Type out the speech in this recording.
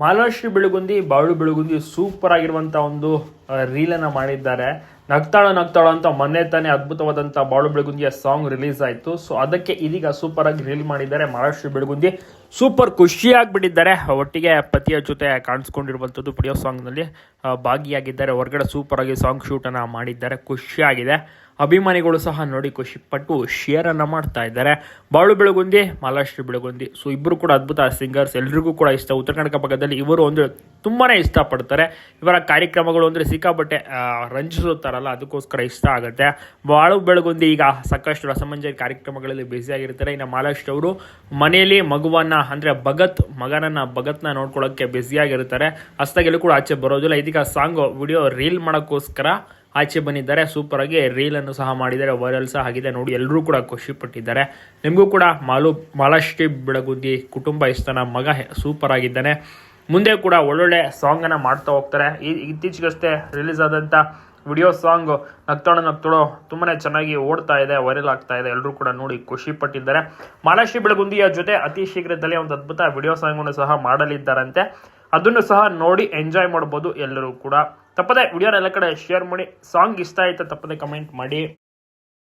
ಮಾಲಾಶ್ರೀ ಬೆಳಗುಂದಿ ಬಾಳು ಬೆಳಗುಂದಿ ಸೂಪರ್ ಆಗಿರುವಂಥ ಒಂದು ರೀಲನ್ನ ಮಾಡಿದ್ದಾರೆ. ನಗ್ತಾಳ ನಗ್ತಾಳ ಅಂತ ಮೊನ್ನೆ ತಾನೇ ಅದ್ಭುತವಾದಂತ ಬಾಳು ಬೆಳಗುಂದಿಯ ಸಾಂಗ್ ರಿಲೀಸ್ ಆಯಿತು. ಸೊ, ಅದಕ್ಕೆ ಇದೀಗ ಸೂಪರ್ ಆಗಿ ರೀಲ್ ಮಾಡಿದ್ದಾರೆ ಮಹಾರಾಷ್ಟ್ರ ಬೆಳಗುಂದಿ. ಸೂಪರ್ ಖುಷಿಯಾಗಿಬಿಟ್ಟಿದ್ದಾರೆ ಒಟ್ಟಿಗೆ ಪತಿಯ ಜೊತೆ ಕಾಣಿಸ್ಕೊಂಡಿರುವಂಥದ್ದು ಪುಡಿಯೋ ಸಾಂಗ್ನಲ್ಲಿ ಭಾಗಿಯಾಗಿದ್ದಾರೆ. ಹೊರಗಡೆ ಸೂಪರ್ ಆಗಿ ಸಾಂಗ್ ಶೂಟನ್ನು ಮಾಡಿದ್ದಾರೆ. ಖುಷಿಯಾಗಿದೆ ಅಭಿಮಾನಿಗಳು ಸಹ ನೋಡಿ ಖುಷಿಪಟ್ಟು ಶೇರನ್ನು ಮಾಡ್ತಾ ಇದ್ದಾರೆ. ಬಾಳು ಬೆಳಗುಂದಿ, ಮಹಾರಾಷ್ಟ್ರ ಬೆಳಗುಂದಿ. ಸೊ ಇಬ್ಬರು ಕೂಡ ಅದ್ಭುತ ಸಿಂಗರ್ಸ್ ಎಲ್ರಿಗೂ ಕೂಡ ಇಷ್ಟ. ಉತ್ತರ ಕನ್ನಡ ಭಾಗದಲ್ಲಿ ಇವರು ಒಂದು ತುಂಬಾನೇ ಇಷ್ಟಪಡ್ತಾರೆ. ಇವರ ಕಾರ್ಯಕ್ರಮಗಳು ಅಂದರೆ ಸಿಕ್ಕಾಪಟ್ಟೆ ರಂಜಿಸುತ್ತಾರಲ್ಲ, ಅದಕ್ಕೋಸ್ಕರ ಇಷ್ಟ ಆಗುತ್ತೆ. ಬಾಳು ಬೆಳಗುಂದಿ ಈಗ ಸಾಕಷ್ಟು ರಸಮಂಜರಿ ಕಾರ್ಯಕ್ರಮಗಳಲ್ಲಿ ಬ್ಯುಸಿಯಾಗಿರ್ತಾರೆ. ಇನ್ನು ಮಾಲಾಶ್ರೀ ಅವರು ಮನೆಯಲ್ಲಿ ಮಗುವನ್ನ, ಅಂದರೆ ಭಗತ್, ಮಗನನ್ನ, ಭಗತ್ನ ನೋಡ್ಕೊಳ್ಳೋಕ್ಕೆ ಬ್ಯುಸಿಯಾಗಿರ್ತಾರೆ. ಅಷ್ಟಾಗೆಲ್ಲೂ ಕೂಡ ಆಚೆ ಬರೋದಿಲ್ಲ. ಇದೀಗ ಸಾಂಗ್, ವಿಡಿಯೋ ರೀಲ್ ಮಾಡೋಕ್ಕೋಸ್ಕರ ಆಚೆ ಬಂದಿದ್ದಾರೆ. ಸೂಪರ್ ಆಗಿ ರೀಲ್ ಅನ್ನು ಸಹ ಮಾಡಿದ್ದಾರೆ. ವೈರಲ್ ಸಹ ಆಗಿದೆ. ನೋಡಿ ಎಲ್ಲರೂ ಕೂಡ ಖುಷಿ ಪಟ್ಟಿದ್ದಾರೆ ನಿಮಗೂ ಕೂಡ ಮಾಲು ಮಾಲಾಷ್ಟ್ರೀ ಬೆಳಗುಂದಿ ಕುಟುಂಬ ಇಷ್ಟನ ಮಗ ಸೂಪರ್ ಆಗಿದ್ದಾನೆ. ಮುಂದೆ ಕೂಡ ಒಳ್ಳೊಳ್ಳೆ ಸಾಂಗ್ ಅನ್ನ ಮಾಡ್ತಾ ಹೋಗ್ತಾರೆ. ಈ ಇತ್ತೀಚೆಗಷ್ಟೇ ರಿಲೀಸ್ ಆದಂತ ವಿಡಿಯೋ ಸಾಂಗ್ ನಗ್ತಾಳೋ ನಗ್ತಾಳೋ ತುಂಬಾನೇ ಚೆನ್ನಾಗಿ ಓಡ್ತಾ ಇದೆ ವೈರಲ್ ಆಗ್ತಾ ಇದೆ. ಎಲ್ಲರೂ ಕೂಡ ನೋಡಿ ಖುಷಿ ಪಟ್ಟಿದ್ದಾರೆ. ಮಾಲಾಶ್ರೀ ಬೆಳಗುಂದಿಯ ಜೊತೆ ಅತಿ ಶೀಘ್ರದಲ್ಲಿ ಒಂದು ಅದ್ಭುತ ವಿಡಿಯೋ ಸಾಂಗ್ ಅನ್ನು ಸಹ ಮಾಡಲಿದ್ದಾರಂತೆ. ಅದನ್ನು ಸಹ ನೋಡಿ ಎಂಜಾಯ್ ಮಾಡ್ಬೋದು ಎಲ್ಲರೂ ಕೂಡ. ತಪ್ಪದೆ ವಿಡಿಯೋನ ಎಲ್ಲ ಕಡೆ ಶೇರ್ ಮಾಡಿ. ಸಾಂಗ್ ಇಷ್ಟ ಆಯ್ತಾ ತಪ್ಪದೆ ಕಮೆಂಟ್ ಮಾಡಿ.